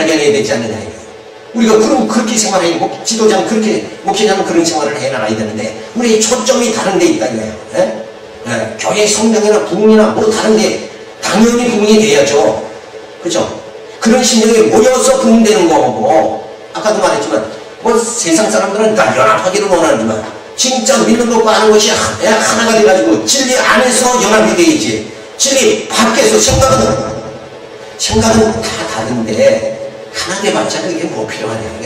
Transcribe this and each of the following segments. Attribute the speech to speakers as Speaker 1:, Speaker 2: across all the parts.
Speaker 1: 발견해야 되지 않느냐. 우리가 그럼 그렇게 생활해, 목, 지도자는 그렇게, 목회자는 그런 생활을 해나가야 되는데, 우리의 초점이 다른 데 있다 이거예요. 예? 예, 교회 성경이나 부흥이나 뭐 다른 데, 당연히 부흥이 돼야죠. 그죠? 그런 심령이 모여서 부흥되는 거고, 아까도 말했지만, 뭐 세상 사람들은 다 연합하기를 원하지만, 진짜 믿는 것과 아는 것이 하- 하나가 돼가지고, 진리 안에서 연합이 돼야지. 진리 밖에서 생각은, 생각은 다 다른데, 하나 돼봤자 그게 뭐 필요하냐.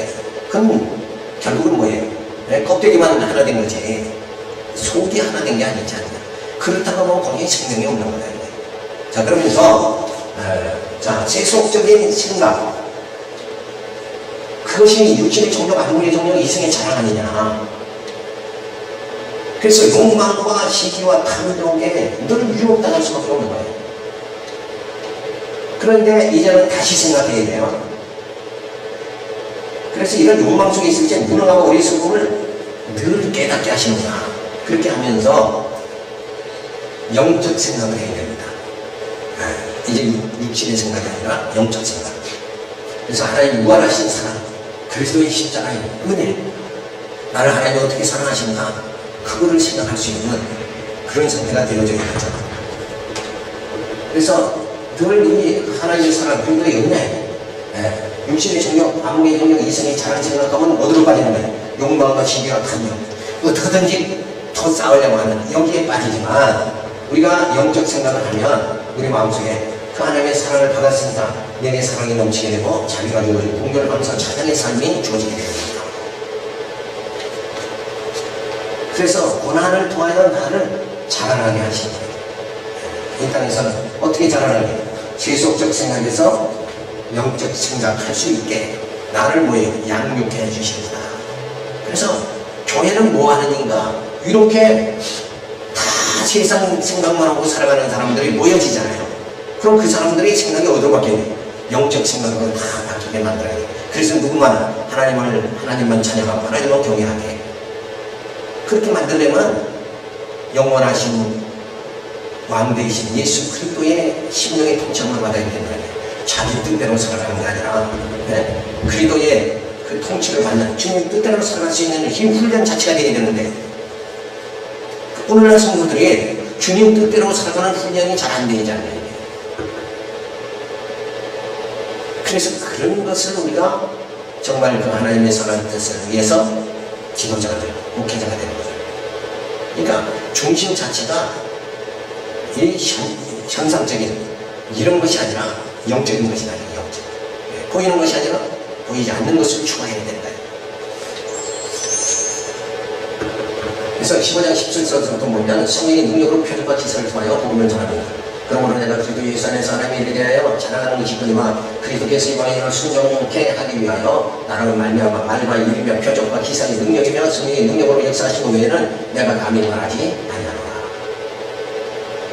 Speaker 1: 그럼 결국은 뭐예요? 네, 껍데기만 하나 된 거지. 속이 하나 된 게 아니지 않냐. 그렇다고 뭐 거기에 생명이 없는. 이게. 자, 그러면서, 에, 자, 세속적인 생각. 그것이 육신의 정력, 아무리 정력, 이승의 자랑 아니냐. 그래서 욕망과 시기와 탐욕에 늘 유혹당할 수밖에 없는 거예요. 그런데 이제는 다시 생각해야 돼요. 그래서 이런 욕망 속에 있을 때 무능하고 어리석음을 늘 깨닫게 하시는구나. 그렇게 하면서 영적 생각을 해야 됩니다. 아, 이제 육- 육신의 생각이 아니라 영적 생각. 그래서 하나님 무한하신 사랑, 그리스도의 십자가의 은혜, 나를 하나님 어떻게 사랑하시는가, 그거를 생각할 수 있는 그런 상태가 되어져야 되죠. 그래서 늘 이 하나님의 사랑, 그리스도의 은혜, 예, 육신의 정력, 암의 정력, 이성의 자랑 생각하면 어디로 빠지는 거예요? 욕망과 시기와 탐욕. 어떻게든지 더 쌓으려고 하는 여기에 빠지지만 우리가 영적 생각을 하면 우리 마음속에 그 하나님의 사랑을 받았으니까 내게 사랑이 넘치게 되고 자비가 주어지고 공결을 하면서 찬양의 삶이 주어지게 됩니다. 그래서 고난을 통하여 나를 자라나게 하십니다. 이 땅에서는 어떻게 자라나게? 세속적 생각에서 영적 생각할 수 있게 나를 뭐예요? 양육해 주십니다. 그래서 교회는 뭐 하는 인가? 이렇게 다 세상 생각만 하고 살아가는 사람들이 모여지잖아요. 그럼 그 사람들이 생각이 어디로 바뀌어요? 영적 생각으로 다 바뀌게 만들어야 돼요. 그래서 누구만 하나님을, 하나님만 찬양하고 하나님만 경외하게. 그렇게 만들려면 영원하신 왕 되신 예수 그리스도의 심령의 통치함을 받아야 된다. 자기 뜻대로 살아가는 게 아니라 네? 그리스도의 그 통치를 받는 주님 뜻대로 살아갈 수 있는 힘 훈련 자체가 되어야 되는데 오늘날 성도들이 주님 뜻대로 살아가는 훈련이 잘 안? 이게? 그래서 그런 것을 우리가 정말 그 하나님의 선한 뜻을 위해서 지도자가 되고 목회자가 되는 거죠. 그러니까 중심 자체가 이 현, 현상적인 이런 것이 아니라 영적인 것이 아니라 영적. 예, 보이는 것이 아니라 보이지 않는 것을 추구해야 된다. 그래서 15장 17절에서부터 뭐냐면 성령의 능력으로 표적과 기사를 통하여 복음을 전합니다. 그러므로 내가 그리도 예수 안에서 하나님에 대하여 자랑하는 것이 거니와 그리도께서 이방에 일어 순종케 하기 위하여 나라의 말미암아 말과 일이며 표적과 기사의 능력이며 성령의 능력으로 역사하시고 외에는 내가 감히 말하지 아니하노라.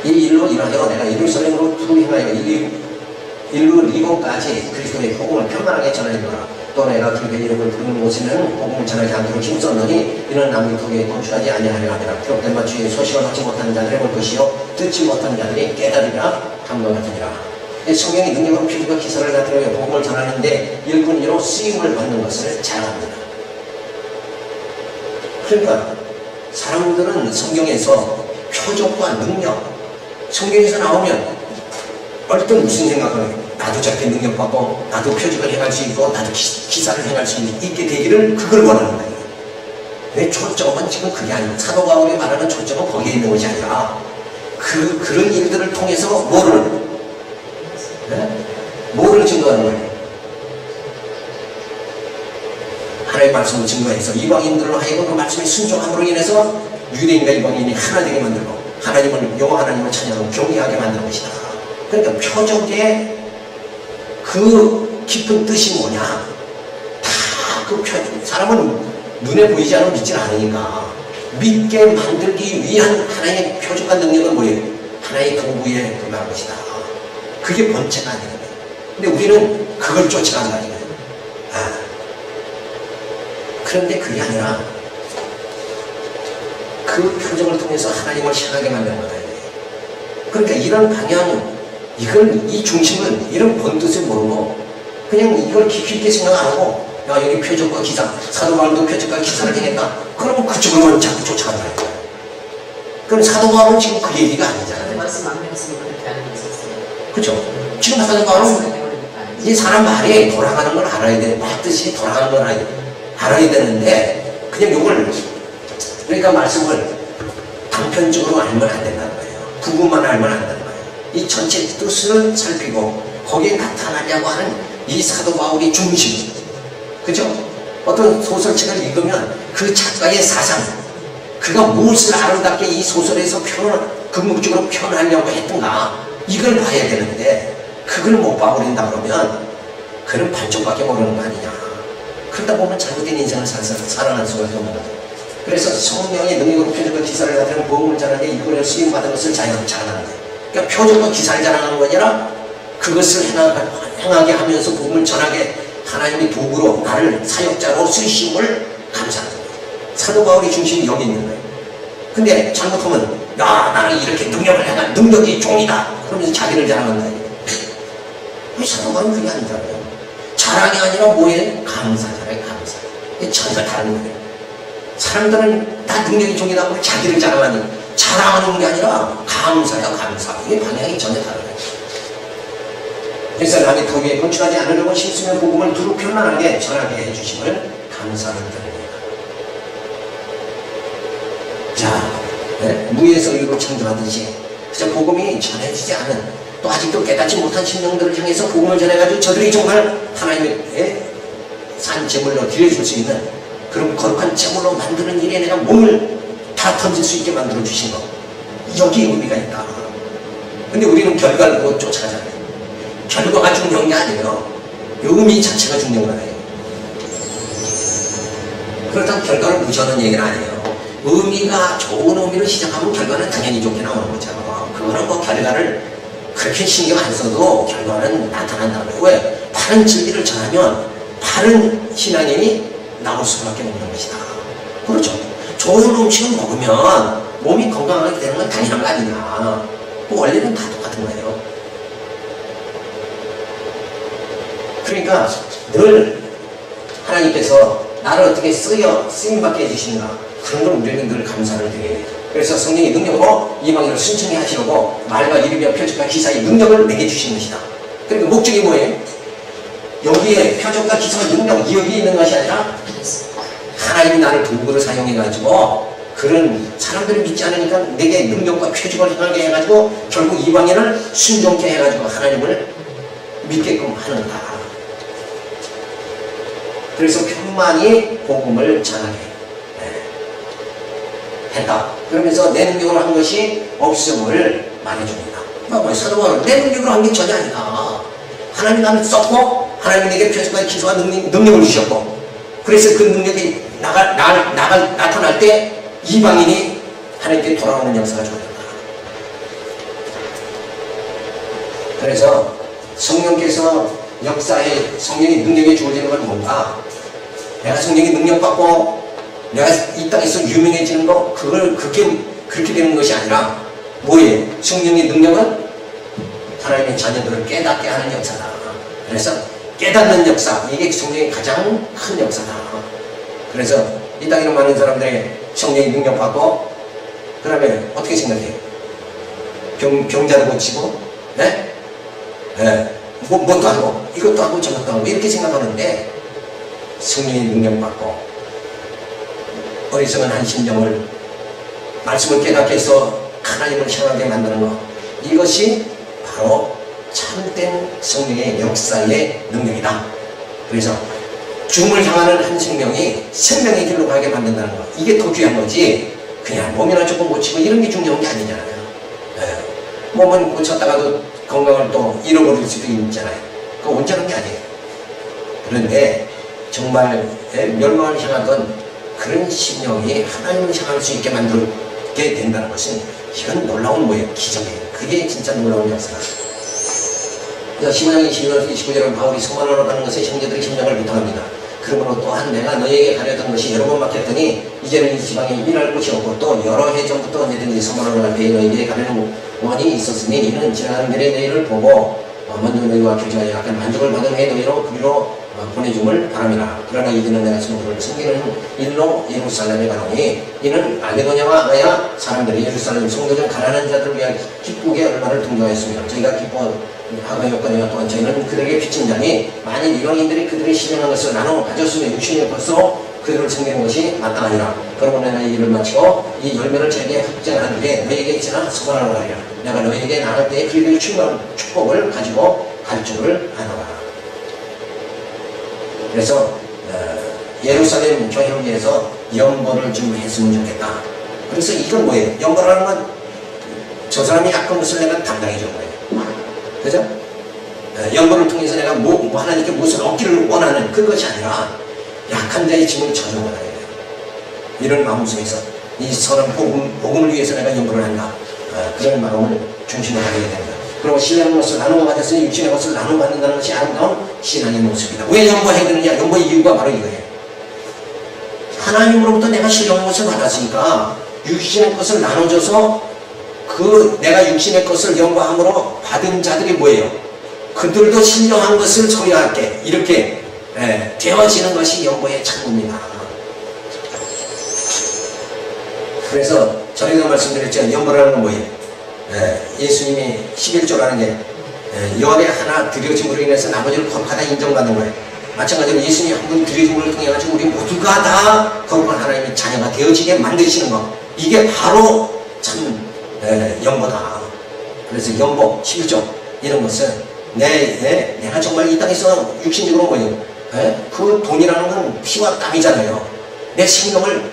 Speaker 1: 이 일로 일하여 내가 이름 성령으로 부르하여 이 1부, 2부까지 그리스도의 복음을 평안하게 전하리라. 또 내가 길게 이름을 부르는 곳에는 복음을 전하지 않도록 힘썼느니 이는 남의 독에 건축하지 아니하리라 하더라 기록된 바 주의 소식을 받지 못하는 자들의 볼 것이요 듣지 못하는 자들이 깨달으리라 감동하느니라 성경의 능력으로 피부가 기사를 나타내 복음을 전하는데 일꾼으로 쓰임을 받는 것을 잘합니다 그러니까 사람들은 성경에서 표적과 능력 성경에서 나오면 얼뜻 무슨 생각을 해요? 나도 저렇게 능력 받고 나도 표적을 행할 수 있고 나도 기, 사를 행할 수 있게 되기를 그걸 원하는 거예요. 왜 초점은 지금 그게 아니고 사도 바울이 말하는 초점은 거기에 있는 것이 아니라 그 그런 일들을 통해서 뭐를 네? 뭐를 증거하는 거예요. 하나님의 말씀을 증거해서 이방인들로 하여금 그 말씀에 순종함으로 인해서 유대인과 이방인이 하나 되게 만들고 하나님을 여호와 하나님을 찬양하고 경외하게 만드는 것이다. 그러니까 표적의 그 깊은 뜻이 뭐냐? 다그 표적. 사람은 눈에 보이지 않으면 믿질 않으니까 믿게 만들기 위한 하나의 표적과 능력은 뭐예요? 하나의 도구에 불과한 것이다. 그게 본체가 아니에요. 근데 우리는 그걸 쫓아간다. 아. 그런데 그게 아니라 그 표정을 통해서 하나님을 향하게 만드는 거다. 그러니까 이런 방향, 이걸 이 중심은 이런 본 뜻을 모르고 그냥 이걸 깊이 있게 생각 안 하고 야 여기 표적과 기사 사도 바울도 표적과 기사를 행했다 그러면 그쪽으로만 자꾸 쫓아가는 거예요 그럼 사도 바울은 지금 그 얘기가 아니잖아요
Speaker 2: 말씀 안 배웠으면 그렇게 안 했었어요.
Speaker 1: 그죠? 지금 사도 바울은 이 사람 말이 돌아가는 걸 알아야 돼. 말 뜻이 돌아가는 걸 알아야, 알아야 되는데, 그냥 요걸, 그러니까 말씀을 단편적으로 알면 안 된다는 거예요. 부분만 알면 안 거예요. 이 전체 뜻을 살피고, 거기에 나타나려고 하는 이 사도 바울의 중심. 그죠? 어떤 소설책을 읽으면 그 작가의 사상, 그가 무엇을 아름답게 이 소설에서 표현, 궁극적으로 표현하려고 했던가, 이걸 봐야 되는데, 그걸 못 봐버린다 그러면 그는 반쪽밖에 모르는 거 아니냐. 그러다 보면 잘못된 인생을 살, 살- 살아갈 수밖에 없는 거죠. 그래서 성령의 능력으로 표적과 기사를 나타내는 보험을 자라는 게 이걸 쓰임받은 것을 자연 자랑하는 거예요. 그러니까 표적과 기사를 자랑하는 거 아니라 그것을 행하, 행하게 하면서 복음을 전하게 하나님의 도구로 나를 사역자로 쓰심을 거예요. 사도 바울의 중심이 여기 있는 거예요. 근데 잘못하면 야 나는 이렇게 능력을 해가 능력이 종이다 그러면서 자기를 자랑한다. 왜 사도 바울은 그게 아니잖아요. 자랑이 아니라 뭐예요? 감사잖아요 감사. 전혀 다른 거예요. 사람들은 다 능력이 종이다 고 자기를 자랑하는 자랑하는 게 아니라 감사야 감사. 이게 방향이 전혀 다르다. 그래서 남의 도위에 건축하지 않으려고 심수면 복음을 두루 편안하게 전하게 해주심을 감사를 드립니다. 자, 네? 무에서 유로 창조하듯이 그저 복음이 전해지지 않은 또 아직도 깨닫지 못한 심령들을 향해서 복음을 전해가지고 저들이 정말 하나님의 예? 산 제물로 드려줄 수 있는 그런 거룩한 제물로 만드는 일에 내가 몸을 다 던질 수 있게 만들어 주신 것 여기 의미가 있다. 근데 우리는 결과를 못 쫓아가잖아요. 결과가 중요한 게 아니에요. 의미 자체가 중요한 거예요. 그렇다고 결과를 무시하는 얘기는 아니에요. 의미가 좋은 의미로 시작하면 결과는 당연히 좋게 나오는 거죠. 그거는 뭐 결과를 그렇게 신경 안 써도 결과는 나타난다는 거예요. 왜? 바른 진리를 전하면 바른 신앙인이 나올 수밖에 없는 것이다. 그렇죠. 좋은 음식을 먹으면 몸이 건강하게 되는 건 당연한 거 아니냐. 그 원리는 다 똑같은 거예요. 그러니까 늘 하나님께서 나를 어떻게 쓰여 쓰임받게 해주시는가 그런 걸 우리는 늘 감사를 드려야 돼요. 그래서 성령의 능력으로 이방인을 순천히 하시려고 말과 이름과 표적과 기사의 능력을 내게 주신 것이다. 그러니까 목적이 뭐예요? 여기에 표적과 기사의 능력 여기 있는 것이 아니라 하나님이 나를 도구로 사용해가지고 그런 사람들을 믿지 않으니까 내게 능력과 표적을 행하게 해가지고 결국 이방인을 순종케 해가지고 하나님을 믿게끔 하는다. 그래서 편만이 복음을 전하게 네. 했다. 그러면서 내 능력으로 한 것이 없음을 말해줍니다. 뭐 사도바울은 내 능력으로 한 게 전혀 아니다. 하나님 나를 썼고 하나님 내게 표적과 기소와 능력, 능력을 주셨고 그래서 그 능력이 나가, 나, 나가, 나타날 때 이방인이 하나님께 돌아오는 역사가 주어졌다. 그래서 성령께서 역사에 성령의 능력이 주어지는 건 뭔가? 내가 성령의 능력 받고 내가 이 땅에서 유명해지는 거 그걸 그렇게 그렇게 되는 것이 아니라 뭐예요? 성령의 능력은 하나님의 자녀들을 깨닫게 하는 역사다. 그래서 깨닫는 역사 이게 성령의 가장 큰 역사다. 그래서 이 땅에 있는 많은 사람들이 성령의 능력 받고 그 다음에 어떻게 생각해요? 병 병자를 고치고, 네? 네. 뭐, 뭐도 하고, 이것도 하고, 저것도 하고, 이렇게 생각하는데, 성령의 능력 받고, 어리석은 한 심정을, 말씀을 깨닫게 해서 하나님을 향하게 만드는 것. 이것이 바로 참된 성령의 역사의 능력이다. 그래서, 죽음을 향하는 한 생명이 생명의 길로 가게 만든다는 것. 이게 더 귀한 거지. 그냥 몸이나 조금 고치고 이런 게 중요한 게 아니잖아요. 네. 몸은 고쳤다가도 건강을 또 잃어버릴 수도 있잖아요. 그거 온전한 게 아니에요. 그런데 정말 멸망을 향하던 그런 심령이 하나님을 향할 수 있게 만들게 된다는 것은 이건 놀라운 뭐예요? 기적이에요. 그게 진짜 놀라운 역사다. 그래서 시문양이 12월 29절은 바울이 소만으로 가는 것에 형제들의 심령을 비통합니다. 그러므로 또한 내가 너에게 가려던 것이 여러 번 막혔더니 이제는 이 지방에 일할 곳이 없고 또 여러 해 전부터 언제든지 소만으로 갈 때에 너에게 가려는 원이 있었으니 이는 지나가는 길에 너희를 보고 어, 먼저 너희와 교제하여 약간 만족을 받은 후에 너희로 그리로 어, 보내줌을 바랍니다. 그러나 이들은 내가 성도를 챙기는 일로 예루살렘에 가노니 이는 알레고냐와 아가야 사람들이 예루살렘 성도들 가난한 자들을 위하여 기쁘게 얼마를 등교하였습니다. 저희가 기뻐 하고 여건이와 또한 저희는 그들에게 빚진 자니 만일 이방인들이 그들의 신령한 것을 나눠 가졌으면 육신의 것으로 그들을 챙기는 것이 마땅하니라. 그러므로 내가 이 일을 마치고 이 열매를 제게 뒤에 너희에게 지나 소관하러 가리라. 내가 너희에게 나갈 때에 그들의 충만 축복을 가지고 갈 줄을 아노라. 그래서 어, 예루살렘 교회에서 연보를 좀 했으면 좋겠다. 그래서 이건 뭐예요? 연보라는 건 저 사람이 약한 것을 내가 담당해 준 거예요. 그죠? 어, 연보를 통해서 내가 뭐, 뭐 하나님께 무엇을 얻기를 원하는 그것이 아니라 약한 자의 짐을 져준 거다. 이런 마음 속에서 이 선한 복음, 복음을 위해서 내가 연구를 한다. 어, 그런 마음을 중심으로 가져야 된다. 그리고 신앙의 것을 나누어 가졌으니 육신의 것을 나누어 받는다는 것이 아름다운 신앙의 모습이다. 왜 연구해야 되느냐? 연구의 이유가 바로 이거예요. 하나님으로부터 내가 신령한 것을 받았으니까 육신의 것을 나눠줘서 그 내가 육신의 것을 연구함으로 받은 자들이 뭐예요? 그들도 신령한 것을 소유할게 이렇게 예, 되어지는 것이 연구의 창구입니다. 그래서 저희가 말씀드렸죠. 연구라는 건 뭐예요? 예, 예수님이 11조라는 게 예, 열에 하나 드려짐으로 인해서 나머지를 거룩하다 인정받는 거예요. 마찬가지로 예수님이 한분 드려짐을 통해 가지고 우리 모두가 다 거룩한 하나님의 자녀가 되어지게 만드시는 거. 이게 바로 참 예, 연보다. 그래서 연보 11조 이런 것은 내, 내, 내가 정말 이 땅에서 육신적으로 뭐예요? 예? 그 돈이라는 건 피와 땀이잖아요. 내 생명을